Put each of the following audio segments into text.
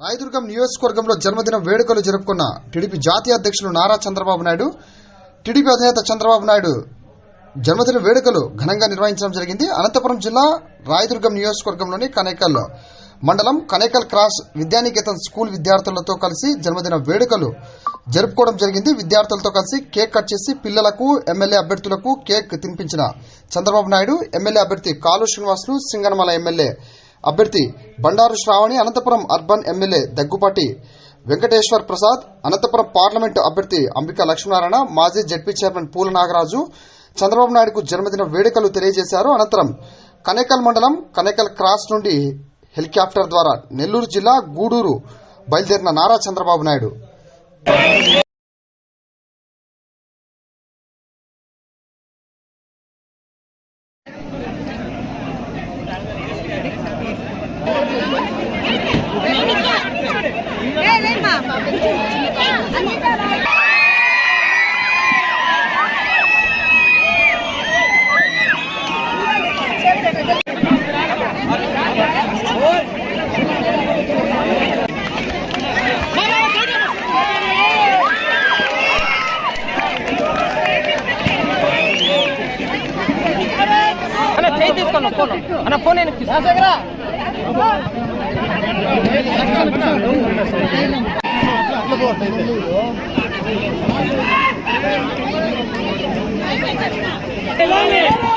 రాయదుర్గం నియోజకవర్గంలో జన్మదిన వేడుకలు జరుపుకున్న టీడీపీ జాతీయ అధ్యక్షులు నారా చంద్రబాబు నాయుడు టీడీపీ అధినేత చంద్రబాబు నాయుడు జన్మదిన వేడుకలు ఘనంగా నిర్వహించడం జరిగింది. అనంతపురం జిల్లా రాయదుర్గం నియోజకవర్గంలోని కనేకల్ మండలం కనేకల్ క్రాస్ విద్యానికేతన్ స్కూల్ విద్యార్థులతో కలిసి జన్మదిన వేడుకలు జరుపుకోవడం జరిగింది. విద్యార్థులతో కలిసి కేక్ కట్ చేసి పిల్లలకు ఎమ్మెల్యే అభ్యర్థులకు కేక్ తినిపించిన చంద్రబాబు నాయుడు ఎమ్మెల్యే అభ్యర్థి కాలు శ్రీనివాసులు సింగనమల ఎమ్మెల్యే అభ్యర్థి Bandaru Sravani Anantapuram urban MLA Daggubati Venkateswar Prasad Anantapuram parliament అభ్యర్థి అంబికా లక్ష్మీనారాయణ మాజీ జడ్పీ చైర్మన్ పూల నాగరాజు చంద్రబాబు నాయుడుకు జన్మదిన వేడుకలు తెలియజేశారు. అనంతరం కనేకల్ మండలం కనేకల్ క్రాస్ నుండి హెలికాప్టర్ ద్వారా నెల్లూరు జిల్లా గూడూరు బయలుదేరిన నారా చంద్రబాబు నాయుడు. అన్న ఫోన్. అన్న ఫోన్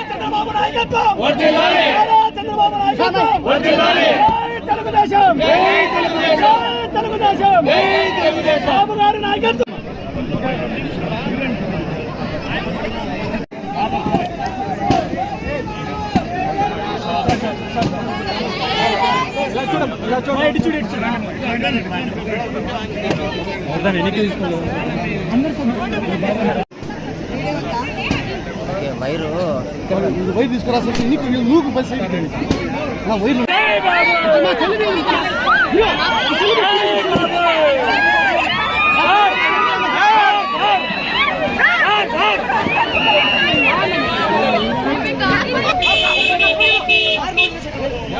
చంద్రబాబు నాయకత్వం చంద్రబాబు నాయకత్వం తెలుగుదేశం తెలుగుదేశం తెలుగుదేశం బాబు గారి. నాయకత్వం వైరు. వైర్ తీసుకురా సార్ నీకు నువ్వు బస్ నా వైర్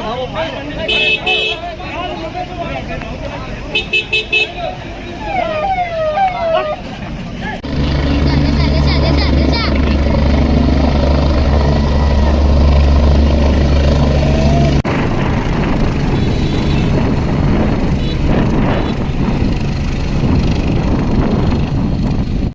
好好好